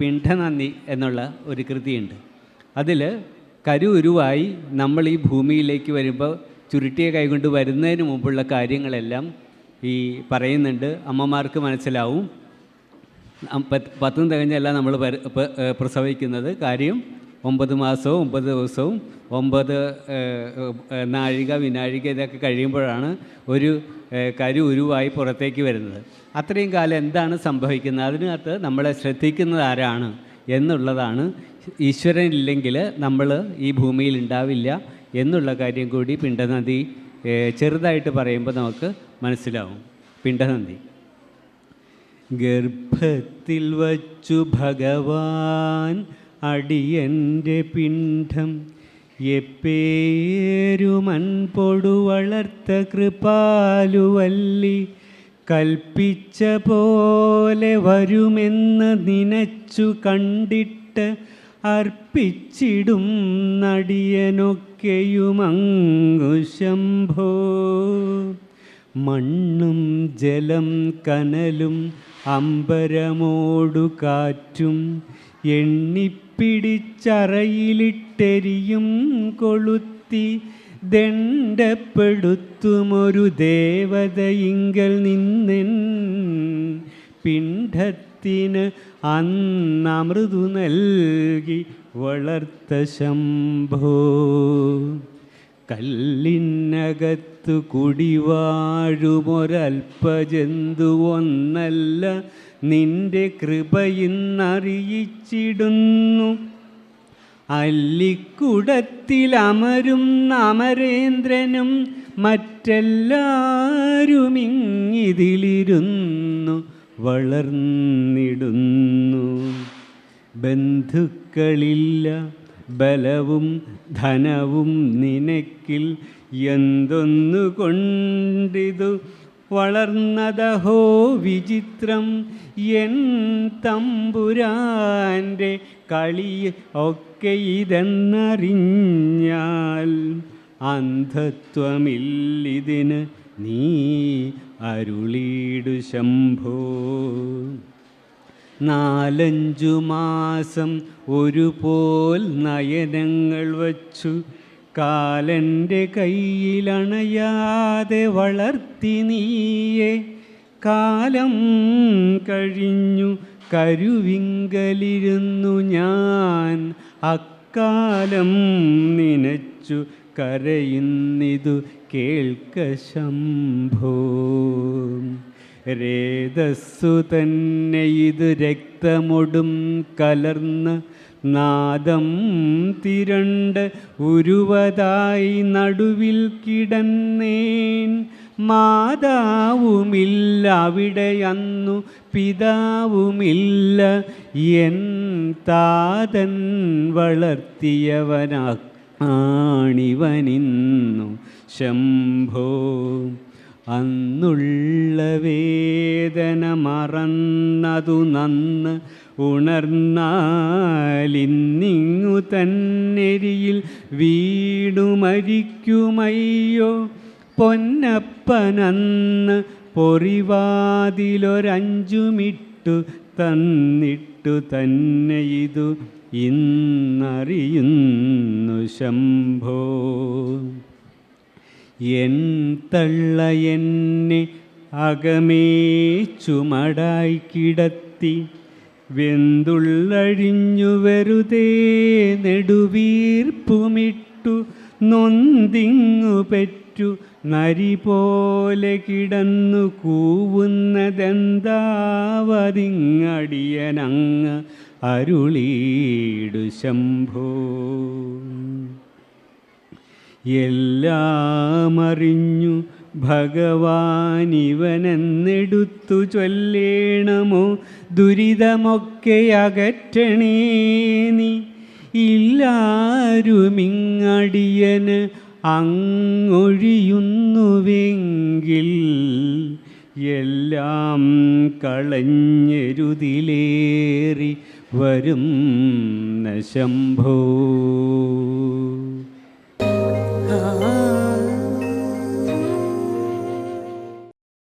പിണ്ഡനന്ദി എന്നുള്ള ഒരു കൃതിയുണ്ട്. അതിൽ കരുവുരുവായി നമ്മൾ ഈ ഭൂമിയിലേക്ക് വരുമ്പോൾ ചുരുട്ടിയ കൈകൊണ്ട് വരുന്നതിന് മുമ്പുള്ള കാര്യങ്ങളെല്ലാം ഈ പറയുന്നുണ്ട്. അമ്മമാർക്ക് മനസ്സിലാവും. പത്ത് തികഞ്ഞല്ല നമ്മൾ പര- പ്രസവിക്കുന്നത് കാര്യം ഒമ്പത് മാസവും ഒമ്പത് ദിവസവും ഒമ്പത് നാഴിക വിനാഴിക ഇതൊക്കെ കഴിയുമ്പോഴാണ് ഒരു കരു ഉരുവായി പുറത്തേക്ക് വരുന്നത്. അത്രയും കാലം എന്താണ് സംഭവിക്കുന്നത്? അതിനകത്ത് നമ്മളെ ശ്രദ്ധിക്കുന്നത് ആരാണ് എന്നുള്ളതാണ്. ഈശ്വരൻ ഇല്ലെങ്കിൽ നമ്മൾ ഈ ഭൂമിയിൽ ഉണ്ടാവില്ല എന്നുള്ള കാര്യം കൂടി പിണ്ടനദി ചെറുതായിട്ട് പറയുമ്പോൾ നമുക്ക് മനസ്സിലാവും. പിണ്ടനദി ഗർഭത്തിൽ വച്ചു ഭഗവാൻ അടിയന്റെ പിണ്ഡം എപ്പേരുമൺപൊടു വളർത്ത കൃപാലുവല്ലി കൽപ്പിച്ച പോലെ വരുമെന്ന് നിനച്ചു കണ്ടിട്ട് അർപ്പിച്ചിടും നടിയനൊക്കെയുമങ്ങു ശംഭോ. മണ്ണും ജലം കനലും അമ്പരമോടു കാറ്റും എണ്ണിപ്പിടിച്ചറയിലിട്ടെരിയും കൊളുത്തി ദണ്ഡപ്പെടുത്തുമൊരു ദേവതയിങ്കൽ നിന്നെൻ പിണ്ഡത്തിന് അന്നമൃതു നൽകി വളർത്ത ശംഭോ. കല്ലിനകത്തു കുടിവാഴുമൊരൽപ്പജന്തു ഒന്നല്ല നിന്റെ കൃപയിന്നറിയിച്ചിടുന്നു. അല്ലിക്കുടത്തിലമരും അമരേന്ദ്രനും മറ്റെല്ലാരുമിങ്ങിതിലിരുന്നു വളർന്നിടുന്നു. ബന്ധുക്കളില്ല ബലവും ധനവും നിനക്കിൽ എന്തൊന്നു കൊണ്ടിതു വളർന്നതഹോ വിചിത്രം. എൻ തമ്പുരാന്റെ കളി ഒക്കെ ഇതെന്നറിഞ്ഞാൽ അന്ധത്വമില്ലിതിന് നീ അരുളീടു ശംഭോ. നാലഞ്ചു മാസം ഒരുപോൽ നയനങ്ങൾ വച്ചു. കാലന്റെ കയ്യിലണയാതെ വളർത്തി നീയെ. കാലം കഴിഞ്ഞു കരുവിങ്കലിരുന്നു ഞാൻ. അക്കാലം നനച്ചു കരയുന്നിതു കേൾക്ക ശംഭോ. രേതസ്സു തന്നെ ഇത് രക്തമൊടും കലർന്ന് നാദം തിരണ്ട് ഉരുവതായി നടുവിൽ കിടന്നേൻ. മാതാവുമില്ല അവിടെ അന്നു പിതാവുമില്ല. എൻ താതൻ വളർത്തിയവനാ ആണിവനിന്നു. ശംഭോ അന്നുള്ള വേദന മറന്നതു നന്ന് ഉണർന്നാലിന്നിങ്ങു തന്നെരിയിൽ വീണു മരിക്കുമയ്യോ പൊന്നപ്പനന്ന് പൊറിവാതിലൊരഞ്ചുമിട്ടു തന്നിട്ടു തന്നെ ഇതു ഇന്നറിയുന്നു ശംഭോ. എൻ തള്ള എന്നെ അകമേ ചുമടായി കിടത്തി. വെന്തുള്ളഴിഞ്ഞു വെറുതേ നെടുവീർപ്പുമിട്ടു. നൊന്തിങ്ങു പെറ്റു. നരി പോലെ കിടന്നു കൂവുന്നതെന്താവതിങ്ങടിയനങ്ങ് അരുളീടു ശംഭോ. എല്ലാം അറിഞ്ഞു ഭഗവാനിവനെന്നെടുത്തു ചൊല്ലേണമോ? ദുരിതമൊക്കെ അകറ്റണേനി ഇല്ലാരുമിങ്ങടിയന് അങ്ങൊഴിയുന്നുവെങ്കിൽ എല്ലാം കളഞ്ഞെരുതിലേറി വരും ശംഭോ.